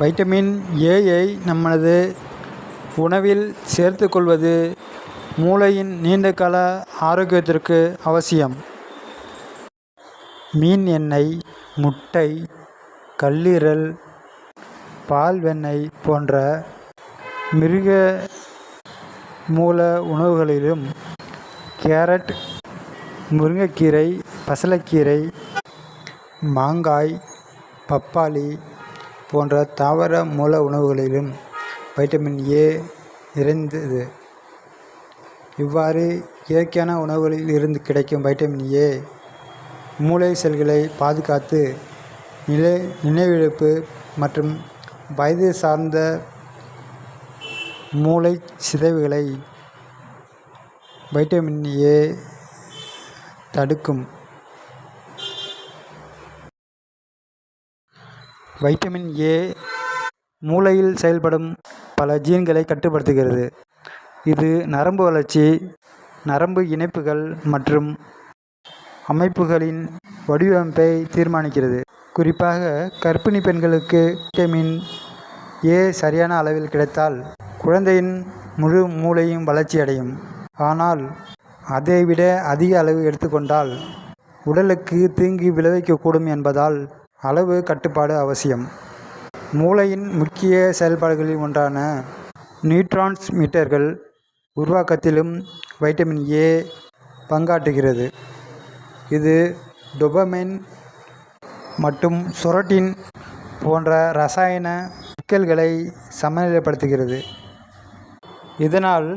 Vitamin ஏயை நமது உணவில் சேர்த்துக்கொள்வது மூளையின் நீண்டகால ஆரோக்கியத்திற்கு அவசியம். மீன் எண்ணெய் முட்டை கல்லீரல் பால் வெண்ணெய் போன்ற மிருக மூல உணவுகளிலும் கேரட் முருங்கைக்கீரை பசலைக்கீரை மாங்காய் பப்பாளி போன்ற தாவர மூல உணவுகளிலும் வைட்டமின் ஏ நிறைந்தது. இவ்வாறு இயற்கையான உணவுகளில் இருந்து கிடைக்கும் வைட்டமின் ஏ மூளை செல்களை பாதுகாத்து நிலை நினைவிழப்பு மற்றும் வயது சார்ந்த மூளைச் சிதைவுகளை வைட்டமின் ஏ தடுக்கும். வைட்டமின் ஏ மூளையில் செயல்படும் பல ஜீன்களை கட்டுப்படுத்துகிறது. இது நரம்பு வளர்ச்சி நரம்பு இணைப்புகள் மற்றும் அமைப்புகளின் வடிவமைப்பை தீர்மானிக்கிறது. குறிப்பாக கர்ப்பிணி பெண்களுக்கு வைட்டமின் ஏ சரியான அளவில் கிடைத்தால் குழந்தையின் முழு மூளையும் வளர்ச்சியடையும் ஆனால் அதைவிட அதிக அளவு எடுத்துக்கொண்டால் உடலுக்கு தீங்கு விளைவிக்கக்கூடும் என்பதால் அளவு கட்டுப்பாடு அவசியம். மூளையின் முக்கிய செயல்பாடுகளில் ஒன்றான நியூட்ரான்ஸ்மிட்டர்கள் உருவாக்கத்திலும் வைட்டமின் ஏ பங்காற்றுகிறது. இது டொபமைன் மற்றும் சொரட்டின் போன்ற ரசாயன சிக்கல்களை சமநிலைப்படுத்துகிறது. இதனால்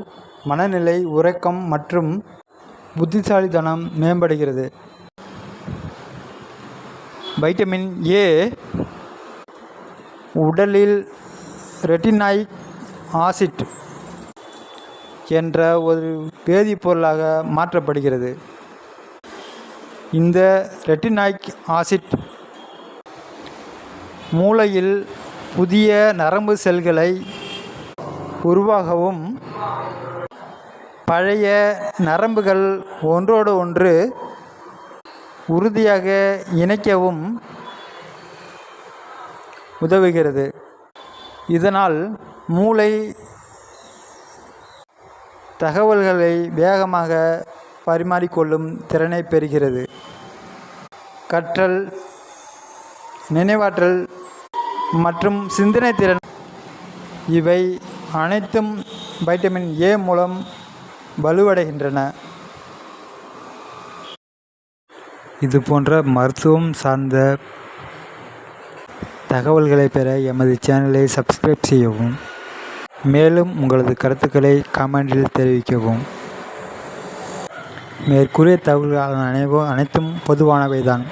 மனநிலை உறக்கம் மற்றும் புத்திசாலித்தனம் மேம்படுகிறது. வைட்டமின் ஏ உடலில் ரெட்டினாயிக் ஆசிட் என்ற ஒரு வேதிப்பொருளாக மாற்றப்படுகிறது. இந்த ரெட்டினாயிக் ஆசிட் மூளையில் புதிய நரம்பு செல்களை உருவாகவும் பழைய நரம்புகள் ஒன்றோடு ஒன்று உறுதியாக இணைக்கவும் உதவுகிறது. இதனால் மூளை தகவல்களை வேகமாக பரிமாறிக்கொள்ளும் திறனை பெறுகிறது. கற்றல் நினைவாற்றல் மற்றும் சிந்தனை திறன் இவை அனைத்தும் வைட்டமின் ஏ மூலம் வலுவடைகின்றன. இது போன்ற மருத்துவம் சார்ந்த தகவல்களை பெற எமது சேனலை சப்ஸ்கிரைப் செய்யவும் மேலும் உங்களது கருத்துக்களை கமெண்டில் தெரிவிக்கவும். மேற்கூறிய தகவல்கள் அனைவோ அனைத்தும் பொதுவானவை தான்